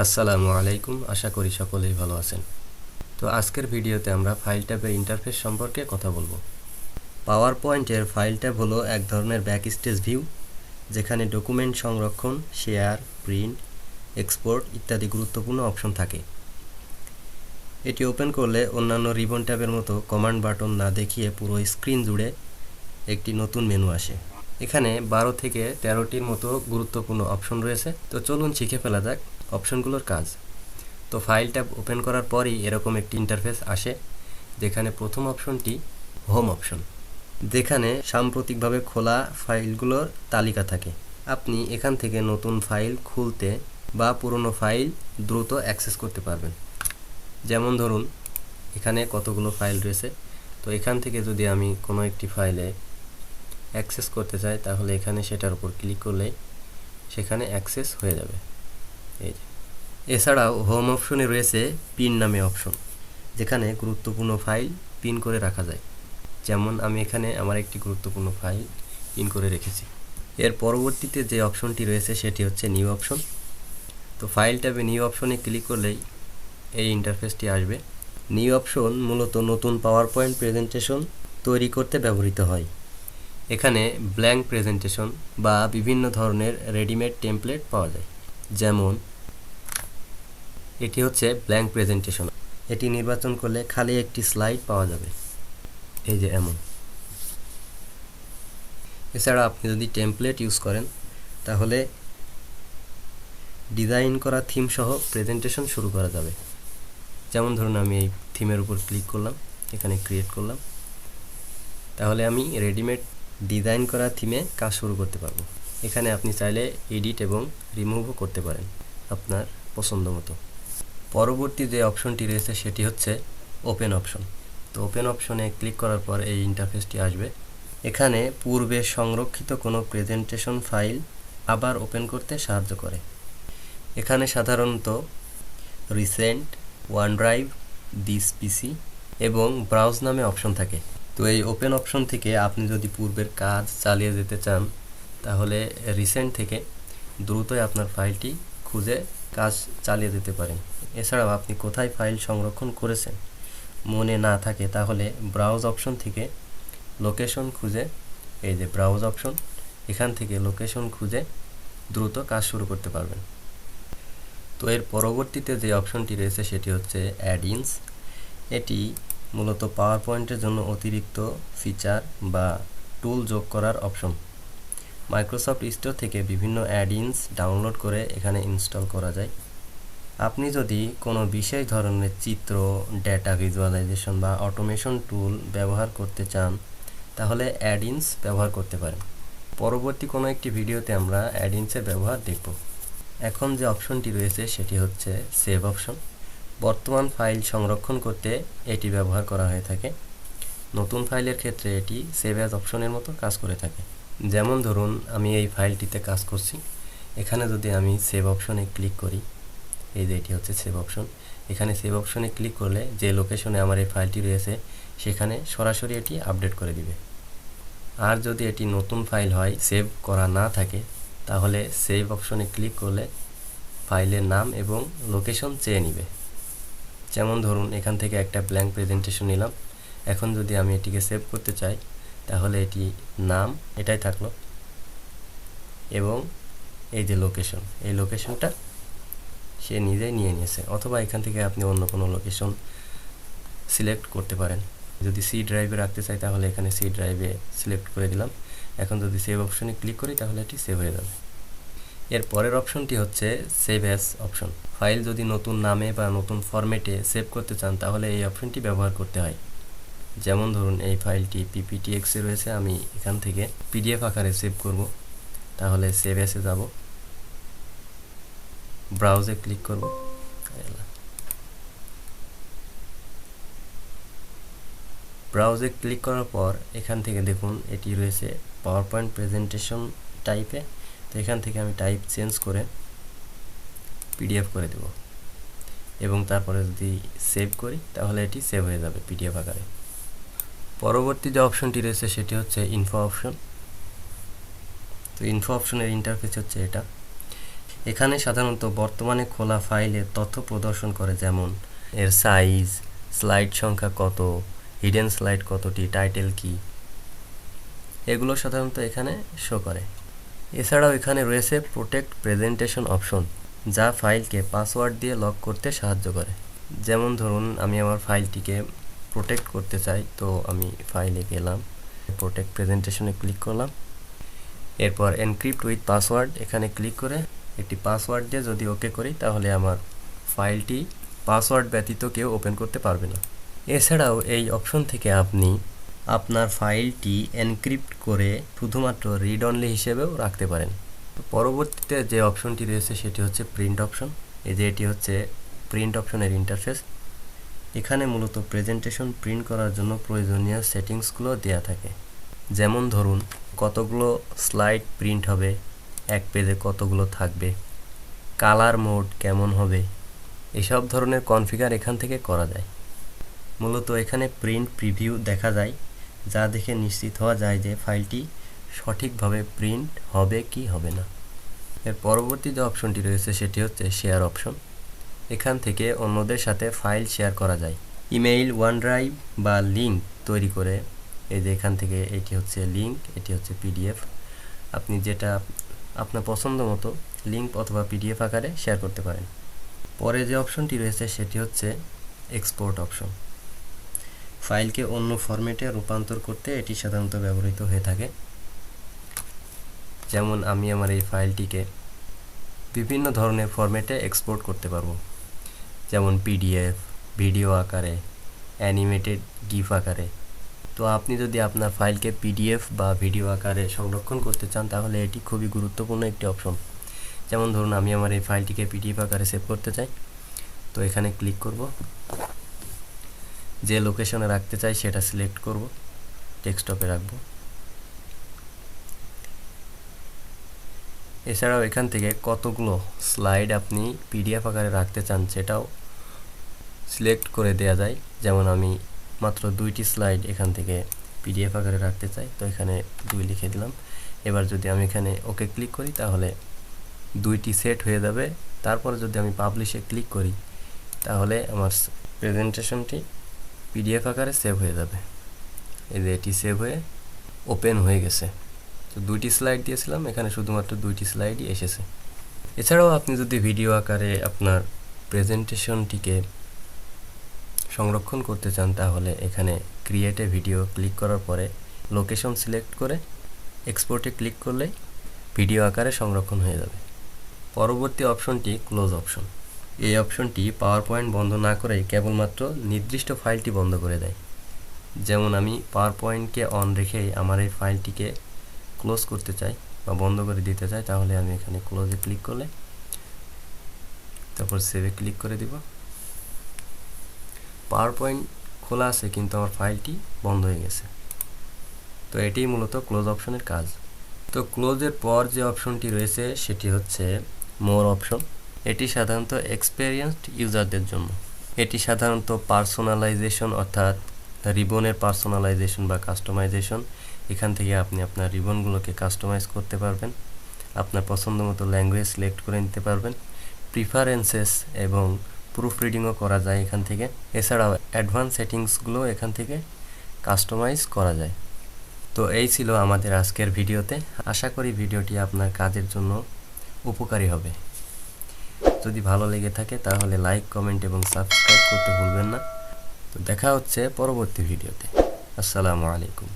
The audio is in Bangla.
আসসালামু আলাইকুম, আশা করি সকলেই ভালো আছেন। তো আজকের ভিডিওতে আমরা ফাইল ট্যাবের ইন্টারফেস সম্পর্কে কথা বলব। পাওয়ার পয়েন্টের ফাইল ট্যাব হলো এক ধরনের ব্যাক স্টেজ ভিউ যেখানে ডকুমেন্ট সংরক্ষণ শেয়ার প্রিন্ট এক্সপোর্ট ইত্যাদি গুরুত্বপূর্ণ অপশন থাকে। এটি ওপেন করলে অন্যান্য রিবন ট্যাবের মতো কমান্ড বাটন না দেখিয়ে পুরো স্ক্রিন জুড়ে একটি নতুন মেনু আসে। এখানে বারো থেকে তেরোটির মতো গুরুত্বপূর্ণ অপশন রয়েছে। তো চলুন শিখে ফেলা যাক। অপশনগুলোর কাজ। তো ফাইল ট্যাব ওপেন করার পরই এরকম একটি ইন্টারফেস আসে, যেখানে প্রথম অপশনটি হোম অপশন যেখানে সাম্প্রতিকভাবে খোলা ফাইলগুলোর তালিকা থাকে। আপনি এখান থেকে নতুন ফাইল খুলতে বা পুরনো ফাইল দ্রুত অ্যাক্সেস করতে পারবেন। যেমন ধরুন, এখানে কতগুলো ফাইল রয়েছে। তো এখান থেকে যদি আমি কোনো একটি ফাইলে অ্যাক্সেস করতে চাই, তাহলে এখানে সেটার উপর ক্লিক করলে সেখানে অ্যাক্সেস হয়ে যাবে। এই যে। এছাড়াও হোম অপশনে রয়েছে পিন নামে অপশন যেখানে গুরুত্বপূর্ণ ফাইল পিন করে রাখা যায়। যেমন আমি এখানে আমার একটি গুরুত্বপূর্ণ ফাইল পিন করে রেখেছি। এর পরবর্তীতে যে অপশনটি রয়েছে, সেটি হচ্ছে নিউ অপশন তো ফাইল ট্যাবে নিউ অপশনে ক্লিক করলেই এই ইন্টারফেসটি আসবে। নিউ অপশন মূলত নতুন পাওয়ার পয়েন্ট প্রেজেন্টেশন তৈরি করতে ব্যবহৃত হয়। এখানে ব্ল্যাঙ্ক প্রেজেন্টেশন বা বিভিন্ন ধরনের রেডিমেড টেমপ্লেট পাওয়া যায়। যেমন এটি হচ্ছে ব্ল্যাঙ্ক প্রেজেন্টেশন এটি নির্বাচন করলে খালি একটি স্লাইড পাওয়া যাবে। এই যে এমন। এছাড়া আপনি যদি টেমপ্লেট ইউজ করেন, তাহলে ডিজাইন করা থিম সহ প্রেজেন্টেশন শুরু করা যাবে। যেমন ধরুন, আমি এই থিমের উপর ক্লিক করলাম, এখানে ক্রিয়েট করলাম। তাহলে আমি রেডিমেড ডিজাইন করা থিমে কাজ শুরু করতে পারব। এখানে আপনি চাইলে এডিট এবং রিমুভও করতে পারেন, আপনার পছন্দ মতো। পরবর্তী যে অপশনটি রয়েছে, সেটি হচ্ছে ওপেন অপশন তো ওপেন অপশনে ক্লিক করার পর এই ইন্টারফেসটি আসবে। এখানে পূর্বে সংরক্ষিত কোনো প্রেজেন্টেশন ফাইল আবার ওপেন করতে সাহায্য করে। এখানে সাধারণত recent one drive this PC এবং ব্রাউজ নামে অপশন থাকে। তো এই ওপেন অপশন থেকে আপনি যদি পূর্বের কাজ চালিয়ে যেতে চান, তাহলে রিসেন্ট থেকে দ্রুতই আপনার ফাইলটি খুঁজে কাজ চালিয়ে যেতে পারেন। এছাড়াও আপনি কোথায় ফাইল সংরক্ষণ করেছেন মনে না থাকে তাহলে ব্রাউজ অপশন থেকে লোকেশন খুঁজে, এই যে ব্রাউজ অপশন এখান থেকে লোকেশন খুঁজে দ্রুত কাজ শুরু করতে পারবেন। তো এর পরবর্তীতে যে অপশনটি রয়েছে সেটি হচ্ছে অ্যাডিনস এটি মূলত পাওয়ার পয়েন্টের জন্য অতিরিক্ত ফিচার বা টুল যোগ করার অপশন মাইক্রোসফট স্টোর থেকে বিভিন্ন অ্যাডিনস ডাউনলোড করে এখানে ইনস্টল করা যায়। আপনি যদি কোনো বিশেষ ধরনের চিত্র ডেটা ভিজুয়ালাইজেশন বা অটোমেশন টুল ব্যবহার করতে চান, তাহলে অ্যাডিনস ব্যবহার করতে পারেন। পরবর্তী কোনো একটি ভিডিওতে আমরা অ্যাডিনসের ব্যবহার দেখব। এখন যে অপশনটি রয়েছে সেটি হচ্ছে সেভ অপশন বর্তমান ফাইল সংরক্ষণ করতে এটি ব্যবহার করা হয়ে থাকে। নতুন ফাইলের ক্ষেত্রে এটি সেভ অ্যাজ অপশনের মতো কাজ করে থাকে। যেমন ধরুন, আমি এই ফাইলটিতে কাজ করছি। এখানে যদি আমি সেভ অপশনে ক্লিক করি, এই যে এটি হচ্ছে সেভ অপশন এখানে সেভ অপশনে ক্লিক করলে যে লোকেশনে আমার এই ফাইলটি রয়েছে, সেখানে সরাসরি এটি আপডেট করে দিবে। আর যদি এটি নতুন ফাইল হয় সেভ করা না থাকে, তাহলে সেভ অপশনে ক্লিক করলে ফাইলের নাম এবং লোকেশন চেয়ে নিবে। যেমন ধরুন, এখান থেকে একটা ব্ল্যাঙ্ক প্রেজেন্টেশন নিলাম। এখন যদি আমি এটিকে সেভ করতে চাই তাহলে এটি নাম, এটাই থাকল। এবং এই যে লোকেশন এই লোকেশনটা সে নিজেই নিয়ে নিয়েছে, অথবা এখান থেকে আপনি অন্য কোনো লোকেশন সিলেক্ট করতে পারেন। যদি সি ড্রাইভে রাখতে চাই, তাহলে এখানে সি ড্রাইভে সিলেক্ট করে দিলাম। এখন যদি সেভ অপশনে ক্লিক করি, তাহলে এটি সেভ হয়ে যাবে। এর পরের অপশনটি হচ্ছে সেভ অ্যাস অপশন ফাইল যদি নতুন নামে বা নতুন ফরম্যাটে সেভ করতে চান, তাহলে এই অপশনটি ব্যবহার করতে হয়। যেমন ধরুন এই ফাইলটি পিপিটিএক্সে রয়েছে, আমি এখান থেকে পিডিএফ আকারে সেভ করব। তাহলে সেভ এসে যাব। ব্রাউজে ক্লিক করব। ব্রাউজে ক্লিক করার পর এখান থেকে দেখুন, এটি রয়েছে পাওয়ার পয়েন্ট প্রেজেন্টেশন টাইপে তো এখান থেকে আমি টাইপ চেঞ্জ করে পিডিএফ করে দেব। এবং তারপরে যদি সেভ করি, তাহলে এটি সেভ হয়ে যাবে পিডিএফ আকারে। পরবর্তী যে অপশনটি রয়েছে সেটি হচ্ছে ইনফো অপশন তো ইনফো অপশনের ইন্টারফেস হচ্ছে এটা। এখানে সাধারণত বর্তমানে খোলা ফাইলের তথ্য প্রদর্শন করে যেমন, এর সাইজ স্লাইড সংখ্যা কত হিডেন স্লাইড কতটি টাইটেল কি। এগুলো সাধারণত এখানে শো করে। এছাড়াও এখানে রয়েছে প্রোটেক্ট প্রেজেন্টেশন অপশন যা ফাইলকে পাসওয়ার্ড দিয়ে লক করতে সাহায্য করে। যেমন ধরুন, আমি আমার ফাইলটিকে প্রোটেক্ট করতে চাই, তো আমি ফাইলে গেলাম প্রোটেক্ট প্রেজেন্টেশনে ক্লিক করলাম। এরপর এনক্রিপ্ট উইথ পাসওয়ার্ড এখানে ক্লিক করে একটি পাসওয়ার্ড দিয়ে যদি ওকে করি, তাহলে আমার ফাইলটি পাসওয়ার্ড ব্যতীত কেউ ওপেন করতে পারবে না। এছাড়াও এই অপশন থেকে আপনি আপনার ফাইলটি এনক্রিপ্ট করে শুধুমাত্র রিড অনলি হিসেবেও রাখতে পারেন। পরবর্তীতে যে অপশনটি রয়েছে, সেটি হচ্ছে প্রিন্ট অপশন এই যে এটি হচ্ছে প্রিন্ট অপশনের ইন্টারফেস এখানে মূলত প্রেজেন্টেশন প্রিন্ট করার জন্য প্রয়োজনীয় সেটিংসগুলো দেয়া থাকে। যেমন ধরুন, কতগুলো স্লাইড প্রিন্ট হবে, এক পেজে কতগুলো থাকবে কালার মোড কেমন হবে, এসব ধরনের কনফিগার এখান থেকে করা যায়। মূলত এখানে প্রিন্ট প্রিভিউ দেখা যায়, যা দেখে নিশ্চিত হওয়া যায় যে ফাইলটি সঠিকভাবে প্রিন্ট হবে কি হবে না। এর পরবর্তী যে অপশনটি রয়েছে, সেটি হচ্ছে শেয়ার অপশন এখান থেকে অন্যদের সাথে ফাইল শেয়ার করা যায়। ইমেইল ওয়ান ড্রাইভ বা লিঙ্ক তৈরি করে এই যে এখান থেকে এটি হচ্ছে লিঙ্ক এটি হচ্ছে পিডিএফ। আপনি যেটা আপনার পছন্দ মতো লিঙ্ক অথবা পিডিএফ আকারে শেয়ার করতে পারেন। পরে যে অপশনটি রয়েছে সেটি হচ্ছে এক্সপোর্ট অপশন ফাইলকে অন্য ফরম্যাটে রূপান্তর করতে এটি সাধারণত ব্যবহৃত হয়ে থাকে। যেমন আমি আমার এই ফাইলটিকে বিভিন্ন ধরনের ফরম্যাটে এক্সপোর্ট করতে পারব। যেমন পিডিএফ ভিডিও আকারে অ্যানিমেটেড গিফ আকারে। তো আপনি যদি আপনার ফাইলকে পিডিএফ বা ভিডিও আকারে সংরক্ষণ করতে চান, তাহলে এটি খুবই গুরুত্বপূর্ণ একটি অপশন। যেমন ধরুন, আমি আমার এই ফাইলটিকে পিডিএফ আকারে সেভ করতে চাই। তো এখানে ক্লিক করব। যে লোকেশনে রাখতে চাই, সেটা সিলেক্ট করব। ডেস্কটপে রাখব। এছাড়াও এখান থেকে কতগুলো স্লাইড আপনি পিডিএফ আকারে রাখতে চান, সেটাও সিলেক্ট করে দেয়া যায়। যেমন আমি মাত্র দুইটি স্লাইড এখান থেকে পিডিএফ আকারে রাখতে চাই, তো এখানে দুই লিখে দিলাম। এবার যদি আমি এখানে ওকে ক্লিক করি, তাহলে দুইটি সেট হয়ে যাবে। তারপরে যদি আমি পাবলিশে ক্লিক করি, তাহলে আমার প্রেজেন্টেশনটি পিডিএফ আকারে সেভ হয়ে যাবে। এই যে এটি সেভ হয়ে ওপেন হয়ে গেছে। তো দুইটি স্লাইড দিয়েছিলাম, এখানে শুধুমাত্র দুইটি স্লাইডই এসেছে। এছাড়াও আপনি যদি ভিডিও আকারে আপনার প্রেজেন্টেশনটিকে সংরক্ষণ করতে চান, তাহলে এখানে ক্রিয়েটে ভিডিও ক্লিক করার পরে লোকেশন সিলেক্ট করে এক্সপোর্টে ক্লিক করলে ভিডিও আকারে সংরক্ষণ হয়ে যাবে। পরবর্তী অপশনটি ক্লোজ অপশন এই অপশনটি পাওয়ার পয়েন্ট বন্ধ না করেই কেবলমাত্র নির্দিষ্ট ফাইলটি বন্ধ করে দেয়। যেমন আমি পাওয়ার পয়েন্টকে অন রেখেই আমার এই ফাইলটিকে ক্লোজ করতে চাই বা বন্ধ করে দিতে চাই, তাহলে আমি এখানে ক্লোজে ক্লিক করলে, তারপর সেভে ক্লিক করে দিব। পাওয়ার পয়েন্ট খোলা আছে, কিন্তু আমার ফাইলটি বন্ধ হয়ে গেছে। তো এটাই মূলত ক্লোজ অপশনের কাজ। তো ক্লোজের পর যে অপশনটি রয়েছে, সেটি হচ্ছে মোর অপশন এটি সাধারণত এক্সপেরিয়েন্সড ইউজারদের জন্য। এটি সাধারণত পার্সোনালাইজেশন অর্থাৎ রিবনের পার্সোনালাইজেশন বা কাস্টমাইজেশন এখান থেকে আপনি আপনার রিবনগুলোকে কাস্টমাইজ করতে পারবেন। আপনার পছন্দ মতো ল্যাঙ্গুয়েজ সিলেক্ট করে নিতে পারবেন। প্রিফারেন্সেস এবং প্রুফ রিডিংও করা যায় এখান থেকে। এছাড়াও অ্যাডভান্স সেটিংসগুলো এখান থেকে কাস্টমাইজ করা যায়। তো এই ছিল আমাদের আজকের ভিডিওতে। আশা করি ভিডিওটি আপনার কাজের জন্য উপকারী হবে। যদি ভালো লেগে থাকে তাহলে লাইক কমেন্ট এবং সাবস্ক্রাইব করতে ভুলবেন না। তো দেখা হচ্ছে পরবর্তী ভিডিওতে। আসসালামু আলাইকুম।